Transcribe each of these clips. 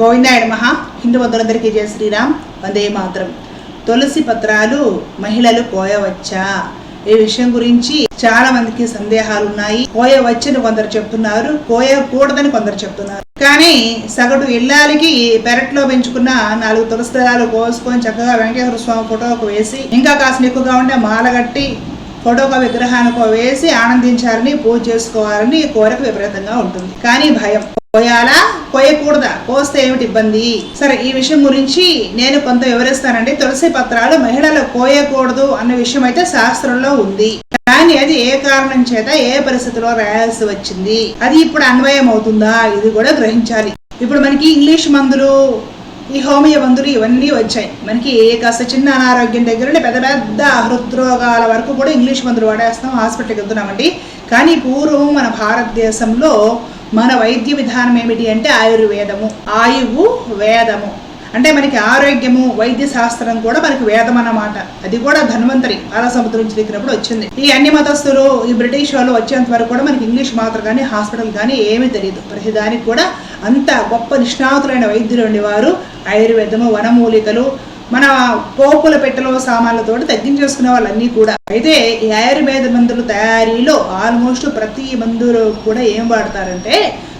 గోవిందాయ నమ. హిందూ బంధువులందరికీ జయ శ్రీరామ్. వందే మాత్రం. తులసి పత్రాలు మహిళలు కోయవచ్చా ఈ విషయం గురించి చాలా మందికి సందేహాలు ఉన్నాయి. కోయవచ్చని కొందరు చెప్తున్నారు. కోయకూడదని కొందరు చెప్తున్నారు. కానీ సగటు ఇల్లాలకి పెరట్లో పెంచుకున్న నాలుగు తులసి దళాలు కోసుకొని చక్కగా వెంకటేశ్వర స్వామి ఫోటోకు వేసి ఇంకా కాసిన ఎక్కువగా ఉంటే మాల కట్టి ఫోటోగా విగ్రహానికి వేసి ఆనందించాలని పూజ చేసుకోవాలని కోరిక విపరీతంగా ఉంటుంది. కానీ భయం. కోయాలా కోయకూడదా కోస్తే ఏమిటి ఇబ్బంది? సరే ఈ విషయం గురించి నేను కొంత వివరిస్తానండి. తులసి పత్రాలు మహిళలు కోయకూడదు అన్న విషయం అయితే శాస్త్రంలో ఉంది. కానీ అది ఏ కారణం చేత ఏ పరిస్థితిలో రాయాల్సి వచ్చింది? అది ఇప్పుడు అన్వయం అవుతుందా? ఇది కూడా గ్రహించాలి. ఇప్పుడు మనకి ఇంగ్లీష్ మందులు ఈ హోమియో మందులు ఇవన్నీ వచ్చాయి. మనకి కాస్త చిన్న అనారోగ్యం దగ్గర నుండి పెద్ద పెద్ద హృద్రోగాల వరకు కూడా ఇంగ్లీష్ మందులు వాడేస్తాం హాస్పిటల్కి వెళ్తున్నామండి. కానీ పూర్వం మన భారతదేశంలో మన వైద్య విధానం ఏమిటి అంటే ఆయుర్వేదము. ఆయువు వేదము. అంటే మనకి ఆరోగ్యము వైద్య శాస్త్రం కూడా మనకి వేదం అన్నమాట. అది కూడా ధన్వంతరి. సముద్రం నుంచి దిగినప్పుడు వచ్చింది. ఈ అన్ని మతస్థులు ఈ బ్రిటిష్ వాళ్ళు వచ్చేంత వరకు కూడా మనకి ఇంగ్లీష్ మాత్రం కానీ హాస్పిటల్ కానీ ఏమీ తెలియదు. ప్రతిదానికి కూడా అంత గొప్ప నిష్ణాతులైన వైద్యులు ఉండేవారు. ఆయుర్వేదము వనమూలికలు మన పోపుల పెట్టెలో సామాన్లతో తగ్గించేసుకునే వాళ్ళన్నీ కూడా. అయితే ఈ ఆయుర్వేద మందుల తయారీలో ఆల్మోస్ట్ ప్రతి మందులో కూడా ఏం వాడతారంటే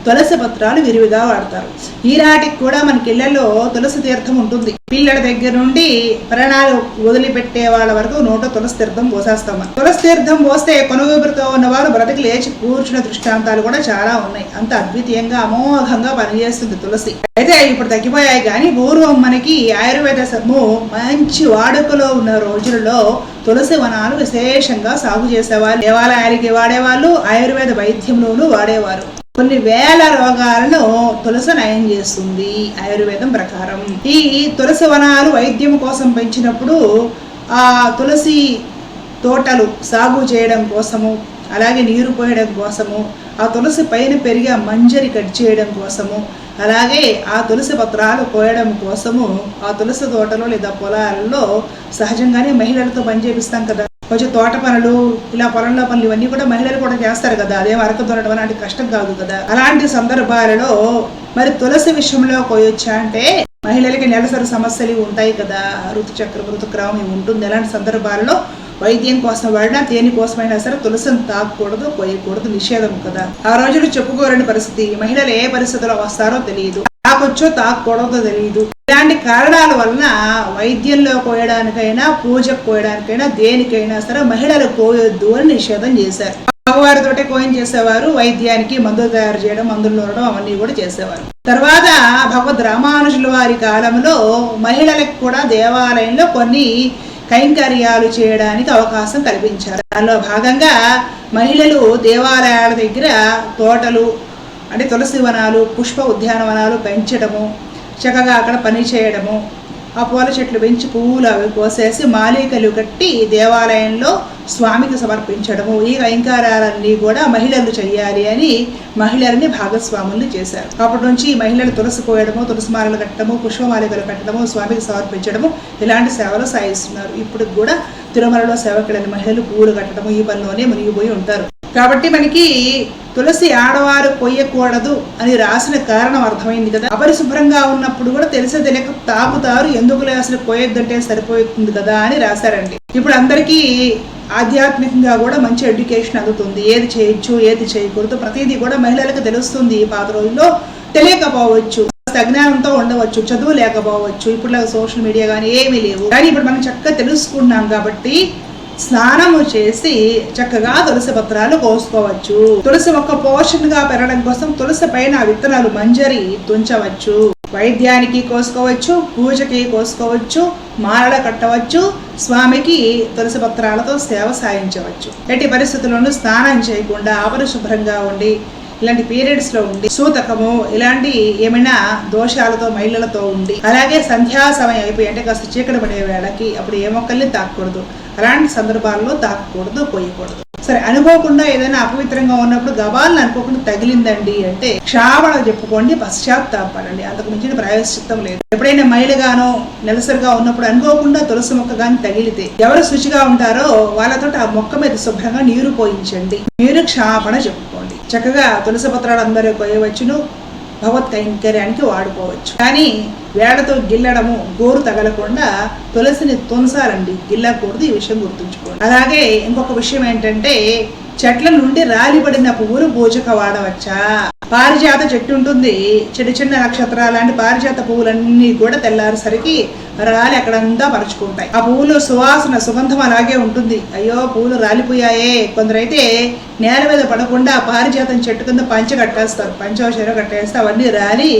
తులసి పత్రాలు విరివిగా వాడతారు. ఈనాటికి కూడా మనకి ఇళ్ళలో తులసి తీర్థం ఉంటుంది. పిల్లల దగ్గర నుండి ప్రాణాలు వదిలిపెట్టే వాళ్ళ వరకు నోట తులసి తీర్థం పోసేస్తాం తులసి తీర్థం పోస్తే కొనుగోబురితో ఉన్నవారు బ్రతికి లేచి కూర్చున్న దృష్టాంతాలు కూడా చాలా ఉన్నాయి. అంత అద్వితీయంగా అమోఘంగా పనిచేస్తుంది తులసి. అయితే ఇప్పుడు తగ్గిపోయాయి కానీ పూర్వం మనకి ఆయుర్వేద సమ్ము మంచి వాడుకలో ఉన్న రోజులలో తులసి వనాలు విశేషంగా సాగు చేసేవారు దేవాలయాలకి వాడేవాళ్ళు ఆయుర్వేద వైద్యంలోనూ వాడేవారు. కొన్ని వేల రోగాలను తులసి నయం చేస్తుంది. ఆయుర్వేదం ప్రకారం. ఈ తులసి వనాలు వైద్యం కోసం పెంచినప్పుడు ఆ తులసి తోటలు సాగు చేయడం కోసము అలాగే నీరు పోయడం కోసము ఆ తులసి పైన పెరిగే మంజరి కట్ చేయడం కోసము అలాగే ఆ తులసి పత్రాలు కోయడం కోసము ఆ తులసి తోటలో లేదా పొలాల్లో సహజంగానే మహిళలతో పనిచేపిస్తాం కదా. కొంచెం తోట పనులు ఇలా పొలంలో పనులు ఇవన్నీ కూడా మహిళలు కూడా చేస్తారు కదా. అదే వరకు దొరకడం అలాంటి కష్టం కాదు కదా. అలాంటి సందర్భాలలో మరి తులసి విషయంలో కోయొచ్చా అంటే మహిళలకి నెలసరి సమస్యలు ఉంటాయి కదా. ఋతుచక్రం ఋతుక్రమం ఇవి ఉంటుంది? అలాంటి సందర్భాలలో వైద్యం కోసం వాడినా దేనికోసమైనా సరే తులసిని తాకూడదు కోయకూడదు నిషేధం కదా. ఆ రోజులు చెప్పుకోలేని పరిస్థితి. మహిళలు ఏ పరిస్థితిలో వస్తారో తెలియదు. తాకొచ్చో తాకూడదో తెలియదు. ఇలాంటి కారణాల వలన వైద్యంలో కోయడానికైనా పూజకు కోయడానికైనా దేనికైనా సరే మహిళలు కోయొద్దు అని నిషేధం చేశారు. మగవారితోటే కోయం చేసేవారు వైద్యానికి మందులు తయారు చేయడం మందులు నూరడం అవన్నీ కూడా చేసేవారు. తర్వాత భగవద్ రామానుజుల వారి కాలంలో మహిళలకు కూడా దేవాలయంలో కొన్ని కైంకర్యాలు చేయడానికి అవకాశం కల్పించారు. దానిలో భాగంగా మహిళలు దేవాలయాల దగ్గర తోటలు అంటే తులసి వనాలు పుష్ప ఉద్యానవనాలు పెంచడము చక్కగా అక్కడ పని చేయడము. ఆ పూల చెట్లు పెంచి పువ్వులు అవి కోసేసి మాలికలు కట్టి దేవాలయంలో స్వామికి సమర్పించడము. ఈ కైంకారాలన్నీ కూడా మహిళలు చేయాలి అని మహిళల్ని భాగస్వాముల్ని చేశారు. అప్పటి నుంచి మహిళలు తులసి కోయడము తులసి మాలలు కట్టడము పుష్పమాలికలు కట్టడము స్వామికి సమర్పించడము ఇలాంటి సేవలు సాగిస్తున్నారు. ఇప్పుడు కూడా తిరుమలలో సేవకుడని మహిళలు పువ్వులు కట్టడము ఈ పనిలోనే మునిగిపోయి ఉంటారు. కాబట్టి మనకి తులసి ఆడవారు కొయ్యకూడదు అని రాసిన కారణం అర్థమైంది కదా. అపరిశుభ్రంగా ఉన్నప్పుడు కూడా తెలిసే తెలియక తాగుతారు ఎందుకు అసలు కొయ్యొద్దంటే సరిపోతుంది కదా అని రాశారండి. ఇప్పుడు అందరికీ ఆధ్యాత్మికంగా కూడా మంచి ఎడ్యుకేషన్ అందుతుంది. ఏది చేయొచ్చు ఏది చేయకూడదు ప్రతిదీ కూడా మహిళలకు తెలుస్తుంది పాత రోజుల్లో. తెలియకపోవచ్చు అజ్ఞానంతో ఉండవచ్చు చదువు లేకపోవచ్చు. ఇప్పుడు సోషల్ మీడియా కానీ ఏమీ లేవు. కానీ ఇప్పుడు మనం చక్కగా తెలుసుకున్నాం కాబట్టి స్నానము చేసి చక్కగా తులసి పత్రాలు కోసుకోవచ్చు తులసి ఒక పోషన్గా పెరగడం కోసం తులసి పైన విత్తనాలు మంజరి తుంచవచ్చు. వైద్యానికి కోసుకోవచ్చు పూజకి కోసుకోవచ్చు మాలడ కట్టవచ్చు స్వామికి తులసి పత్రాలతో సేవ సాయించవచ్చు. ఎట్టి పరిస్థితుల్లోనూ స్నానం చేయకుండా అపరిశుభ్రంగా ఉండి ఇలాంటి పీరియడ్స్లో ఉండి సూతకము ఇలాంటి ఏమైనా దోషాలతో మహిళలతో ఉండి అలాగే సంధ్యా సమయం అయిపోయి అంటే కాస్త చీకటి పడే వేళకి అప్పుడు ఏ మొక్కల్ని తాకూడదు. అలాంటి సందర్భాల్లో తాకకూడదు పోయకూడదు. సరే అనుకోకుండా ఏదైనా అపవిత్రంగా ఉన్నప్పుడు గబాలను అనుకోకుండా తగిలిందండి అంటే క్షామణ చెప్పుకోండి పశ్చాత్తాపడండి. అంతకు మించిన ప్రాయశ్చిత్తం లేదు. ఎప్పుడైనా మైలుగానో నెలసరిగా ఉన్నప్పుడు అనుకోకుండా తులసి మొక్క కానీ తగిలితే ఎవరు శుచిగా ఉంటారో వాళ్ళతో ఆ మొక్క మీద శుభ్రంగా నీరు పోయించండి. మీరు క్షాపణ చెప్పు చక్కగా తులసి పత్రాలు అందరూ కొయ్యవచ్చును భగవత్ కైంకర్యానికి వాడుకోవచ్చు. కానీ వేడతో గిల్లడము గోరు తగలకుండా తులసిని తునసాలండి గిల్లకూడదు ఈ విషయం గుర్తుంచుకోండి. అలాగే ఇంకొక విషయం ఏంటంటే చెట్ల నుండి రాలిపడిన పువ్వులు పూజక వాడవచ్చా పారిజాత చెట్టు ఉంటుంది చిన్న చిన్న నక్షత్రాలు లాంటి పారిజాత పువ్వులన్నీ కూడా తెల్లారేసరికి రాలి అక్కడంతా పరుచుకుంటాయి ఆ పువ్వులు సువాసన సుగంధం అలాగే ఉంటుంది. అయ్యో పువ్వులు రాలిపోయాయే. కొందరైతే నేల మీద పడకుండా పారిజాతం చెట్టు కింద పంచ కట్టేస్తారు. పంచవశర కట్టేస్తే అవన్నీ రాలి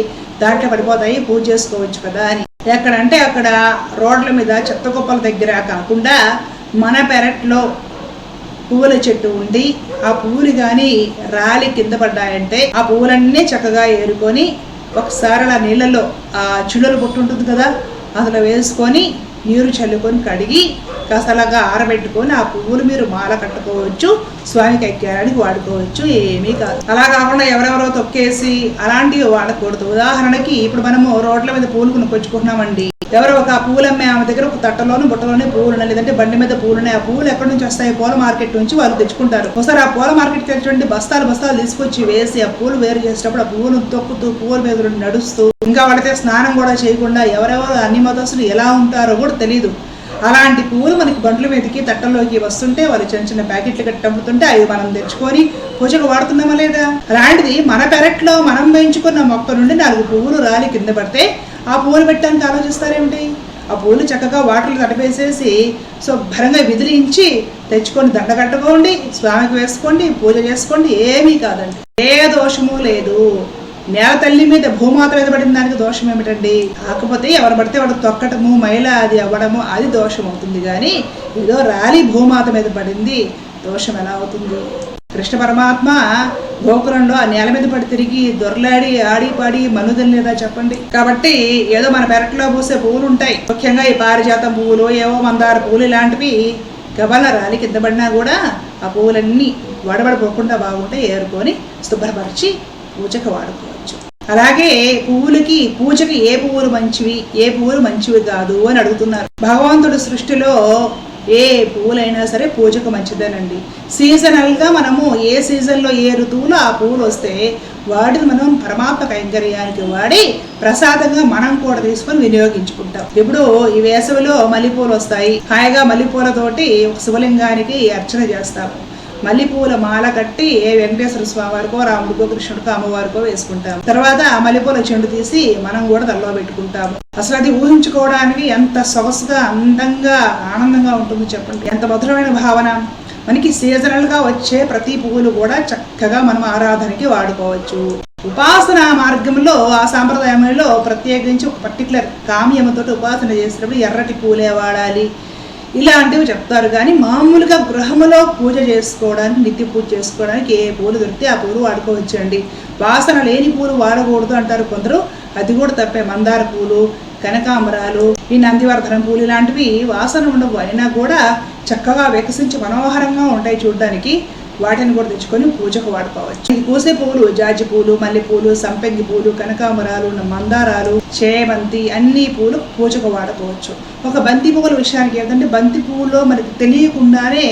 దాంట్లో పడిపోతాయి. పూజ చేసుకోవచ్చు కదా అని. ఎక్కడంటే అక్కడ రోడ్ల మీద చెత్త కుప్పల దగ్గర కాకుండా మన పెరట్లో పువ్వుల చెట్టు ఉండి ఆ పువ్వులు కానీ రాలి కింద పడ్డాయంటే ఆ పువ్వులన్నీ చక్కగా ఏరుకొని ఒకసారి అలా నీళ్ళలో ఆ చిల్లులు పొట్టు ఉంటుంది కదా అందులో వేసుకొని నీరు చల్లుకొని కడిగి కాస్త అలాగా ఆరబెట్టుకొని ఆ పువ్వులు మీరు మాల కట్టుకోవచ్చు. స్వామికి ఎక్కేయడానికి వాడుకోవచ్చు ఏమీ కాదు. అలా కాకుండా ఎవరెవరో తొక్కేసి అలాంటివి వాడకూడదు. ఉదాహరణకి ఇప్పుడు మనము రోడ్ల మీద పూలు కొనుక్కొచ్చుకుంటున్నామండి. ఎవరో ఒక పూలు అమ్మే ఆమె దగ్గర ఒక తట్టలోను బుట్టలోనే పూలు ఉన్నాయి. లేదంటే బండి మీద పూలు ఉన్నాయి. ఆ పూలు ఎక్కడి నుంచి వస్తాయి పూల మార్కెట్ నుంచి వాళ్ళు తెచ్చుకుంటారు. ఒకసారి ఆ పూల మార్కెట్కి తెచ్చినటువంటి బస్తాలు బస్తాలు తీసుకొచ్చి వేసి ఆ పూలు వేరు చేసేటప్పుడు ఆ పువ్వును తొక్కుతూ పూల మీద నడుస్తూ ఇంకా వాడితే స్నానం కూడా చేయకుండా ఎవరెవరు అన్ని మతస్థులు ఎలా ఉంటారో కూడా తెలియదు అలాంటి పువ్వులు మనకి బండ్ల మీదకి తట్టల్లోకి వస్తుంటే వాళ్ళు చిన్న చిన్న ప్యాకెట్లు కట్టి అమ్ముతుంటే అవి మనం తెచ్చుకొని పూజకు వాడుతున్నామా లేదా? అలాంటిది మన పెరట్లో మనం పెంచుకున్న మొక్క నుండి నాలుగు పువ్వులు రాలి కింద పడితే ఆ పువ్వులు పెట్టడానికి ఆలోచిస్తారేమిటి? ఆ పువ్వులు చక్కగా వాటర్లు తడిపేసేసి శుభ్రంగా విదిలించి తెచ్చుకొని దండ కట్టుకోండి స్వామికి వేసుకోండి పూజ చేసుకోండి ఏమీ కాదండి. ఏ దోషము లేదు. నేల తల్లి మీద భూమాత మీద పడిన దానికి దోషం ఏమిటండి? కాకపోతే ఎవరు పడితే వాడు తొక్కటము మైల అది అవ్వడము అది దోషం అవుతుంది కానీ ఏదో రాలి భూమాత మీద పడింది దోషం ఎలా అవుతుంది? కృష్ణ పరమాత్మ గోకులంలో ఆ నేల మీద పడి తిరిగి దొరలాడి ఆడి పాడి మనుదం లేదా చెప్పండి? కాబట్టి ఏదో మన పెరట్లో పూసే పువ్వులు ఉంటాయి ముఖ్యంగా ఈ పారిజాతం పువ్వులు ఏవో మందార పువ్వులు ఇలాంటివి గబల రాలి కింద పడినా కూడా ఆ పువ్వులన్నీ వడబడిపోకుండా బాగుంటే ఏరుకొని శుభ్రపరిచి పూజకు వాడుకోవచ్చు. అలాగే పువ్వులకి పూజకి ఏ పువ్వులు మంచివి ఏ పువ్వులు మంచివి కాదు అని అడుగుతున్నారు. భగవంతుడు సృష్టిలో ఏ పువ్వులైనా సరే పూజకు మంచిదేనండి. సీజనల్గా మనము ఏ సీజన్లో ఏ ఋతువులో ఆ పువ్వులు వస్తే వాటిని మనం పరమాత్మ కైంకర్యానికి వాడి ప్రసాదంగా మనం కూడా తీసుకొని వినియోగించుకుంటాం. ఇప్పుడు ఈ వేసవిలో మల్లెపూలు వస్తాయి. హాయిగా మల్లెపూలతోటి శివలింగానికి అర్చన చేస్తాము. మల్లెపూల మాల కట్టి ఏ వెంకటేశ్వర స్వామి వారికో రాముడికో కృష్ణుడికో అమ్మవారికో వేసుకుంటాం తర్వాత ఆ మల్లెపూల చెండు తీసి మనం కూడా తలలో పెట్టుకుంటాము. అసలు అది ఊహించుకోవడానికి ఎంత సొగసుగా అందంగా ఆనందంగా ఉంటుందో చెప్పండి. ఎంత మధురమైన భావన. మనకి సీజనల్గా వచ్చే ప్రతి పువ్వులు కూడా చక్కగా మనం ఆరాధనకి వాడుకోవచ్చు. ఉపాసన మార్గంలో ఆ సాంప్రదాయంలో ప్రత్యేకించి ఒక పర్టికులర్ కామ్యముతో ఉపాసన చేసినప్పుడు ఎర్రటి పూలే వాడాలి. ఇలాంటివి చెప్తారు. కానీ మామూలుగా గృహములో పూజ చేసుకోవడానికి నిత్య పూజ చేసుకోవడానికి ఏ పూలు దొరికితే ఆ పూలు వాడుకోవచ్చండి. వాసన లేని పూలు వాడకూడదు అంటారు కొందరు. అది కూడా తప్పే. మందార పూలు కనకాంబరాలు ఈ నందివర్ధనం పూలు ఇలాంటివి వాసన ఉండవు. అయినా కూడా చక్కగా వికసించి మనోహరంగా ఉంటాయి చూడడానికి. వాటిని కూడా తెచ్చుకొని పూజకు వాడుకోవచ్చు. ఈ పూసే పువ్వులు జాజి పూలు మల్లె పూలు సంపెంగి పూలు కనకాంబరాలు మందారాలు చేమంతి అన్ని పూలు పూజకు వాడుకోవచ్చు. ఒక బంతి పువ్వుల విషయానికి ఏంటంటే బంతి పువ్వులో మనకి తెలియకుండానే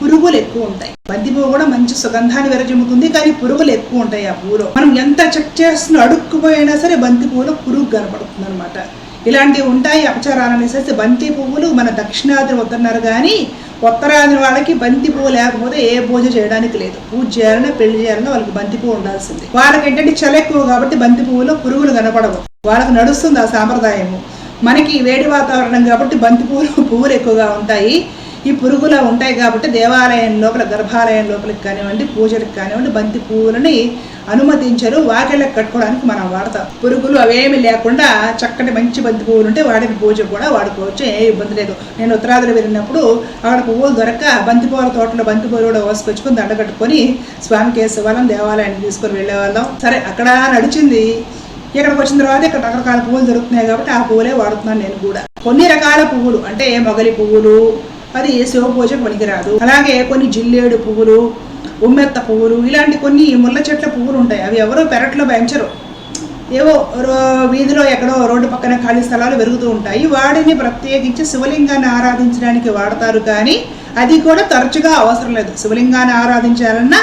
పురుగులు ఎక్కువ ఉంటాయి. బంతి పువ్వు కూడా మంచి సుగంధాన్ని విరజిమ్ముతుంది కానీ పురుగులు ఎక్కువ ఉంటాయి ఆ పువ్వులో మనం ఎంత చెక్ చేస్తున్నా అడుక్కుపోయినా సరే బంతి పువ్వులో పురుగు కనపడుతుంది అనమాట ఇలాంటివి ఉంటాయి అపచారాలు అనేసి బంతి పువ్వులు మన దక్షిణాది వద్దన్నారు కానీ ఉత్తరాది వాళ్ళకి బంతి పువ్వు లేకపోతే ఏ పూజ చేయడానికి లేదు. పూజ చేయాలన్నా పెళ్ళి చేయాలన్నా వాళ్ళకి బంతి పువ్వు ఉండాల్సింది. వాళ్ళకి ఏంటంటే చలి ఎక్కువ కాబట్టి బంతి పువ్వులో పురుగులు కనపడవు. వాళ్ళకి నడుస్తుంది ఆ సాంప్రదాయము. మనకి వేడి వాతావరణం కాబట్టి బంతి పువ్వులు పువ్వులు ఎక్కువగా ఉంటాయి. ఈ పురుగులు ఉంటాయి కాబట్టి దేవాలయం లోపల గర్భాలయం లోపలికి కానివ్వండి పూజలకు కానివ్వండి బంతి పువ్వులని అనుమతించరు. వాకిళ్ళకి కట్టుకోవడానికి మనం వాడతాం. పురుగులు అవేమి లేకుండా చక్కటి మంచి బంతి పువ్వులు ఉంటే వాటిని పూజ కూడా వాడుకోవచ్చు. ఏ ఇబ్బంది లేదు. నేను ఉత్తరాదిలో వెళ్ళినప్పుడు అక్కడ పువ్వులు దొరక్క బంతి పువ్వుల తోటలో బంతి పువ్వులు కూడా కోసుకొచ్చుకొని దండ కట్టుకొని స్వామికి వేసేవాళ్ళం దేవాలయానికి తీసుకొని వెళ్ళేవాళ్ళం. సరే అక్కడ నడిచింది. ఇక్కడికి వచ్చిన తర్వాత ఇక్కడ రకరకాల పువ్వులు దొరుకుతున్నాయి కాబట్టి ఆ పువ్వులే వాడుతున్నాను నేను కూడా. కొన్ని రకాల పువ్వులు అంటే మొగలి పువ్వులు అది శివ పూజకు పనికిరాదు అలాగే కొన్ని జిల్లేడు పువ్వులు ఉమ్మెత్త పువ్వులు ఇలాంటి కొన్ని ముళ్ళ చెట్ల పువ్వులు ఉంటాయి. అవి ఎవరో పెరట్లో పెంచరు. ఏవో రో- వీధిలో ఎక్కడో రోడ్డు పక్కన ఖాళీ స్థలాలు పెరుగుతూ ఉంటాయి. వాటిని ప్రత్యేకించి శివలింగాన్ని ఆరాధించడానికి వాడతారు కానీ అది కూడా తరచుగా అవసరం లేదు. శివలింగాన్ని ఆరాధించాలన్నా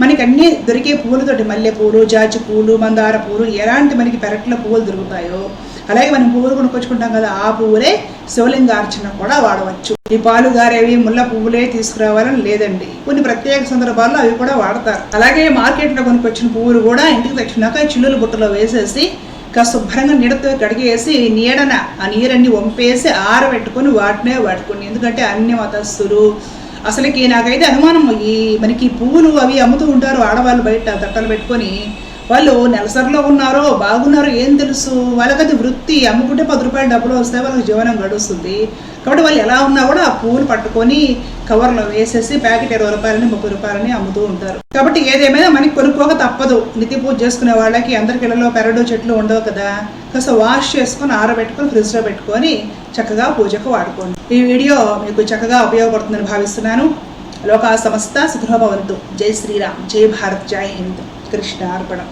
మనకి అన్ని దొరికే పూలతోటి మల్లె పూలు జాజి పూలు మందార పూలు ఎలాంటి మనకి పెరట్లో పువ్వులు దొరుకుతాయో అలాగే మనం పువ్వులు కొనుక్కొచ్చుకుంటాం కదా ఆ పువ్వులే శివలింగార్చన కూడా వాడవచ్చు. ఈ పాలు గారేవి ముళ్ళ పువ్వులే తీసుకురావాలని లేదండి. కొన్ని ప్రత్యేక సందర్భాల్లో అవి కూడా వాడతారు. అలాగే మార్కెట్లో కొనుక్కొచ్చిన పువ్వులు కూడా ఇంటికి తెచ్చినాక చిల్లుల బుట్టలో వేసేసి శుభ్రంగా నీడతో కడిగేసి నీడన ఆ నీరన్ని వంపేసి ఆరబెట్టుకొని వాటినే వాడుకుని ఎందుకంటే అన్ని మతస్థులు అసలుకి నాకైతే అనుమానం. ఈ మనకి పువ్వులు అవి అమ్ముతూ ఉంటారు ఆడవాళ్ళు బయట తట్టలు పెట్టుకొని. వాళ్ళు నెలసరిలో ఉన్నారో బాగున్నారో ఏం తెలుసు? వాళ్ళకి అది వృత్తి అమ్ముకుంటే పది రూపాయలు డబ్బులు వస్తాయి వాళ్ళకి జీవనం గడుస్తుంది. కాబట్టి వాళ్ళు ఎలా ఉన్నా కూడా ఆ పువ్వులు పట్టుకొని కవర్లో వేసేసి ప్యాకెట్ ఇరవై రూపాయలని ముప్పై రూపాయలని అమ్ముతూ ఉంటారు. కాబట్టి ఏదేమైనా మనకి కొనుక్కోక తప్పదు. నిత్య పూజ చేసుకునే వాళ్ళకి అందరికి ఇళ్ళలో పెరడు చెట్లు ఉండవు కదా. కాస్త వాష్ చేసుకొని ఆరబెట్టుకొని ఫ్రిడ్జ్లో పెట్టుకొని చక్కగా పూజకు వాడుకోండి. ఈ వీడియో మీకు చక్కగా ఉపయోగపడుతుందని భావిస్తున్నాను. లోకా సమస్త సుఖభవంతు. జై శ్రీరామ్. జై భారత్. జై హింద్. కృష్ణ అర్పణం.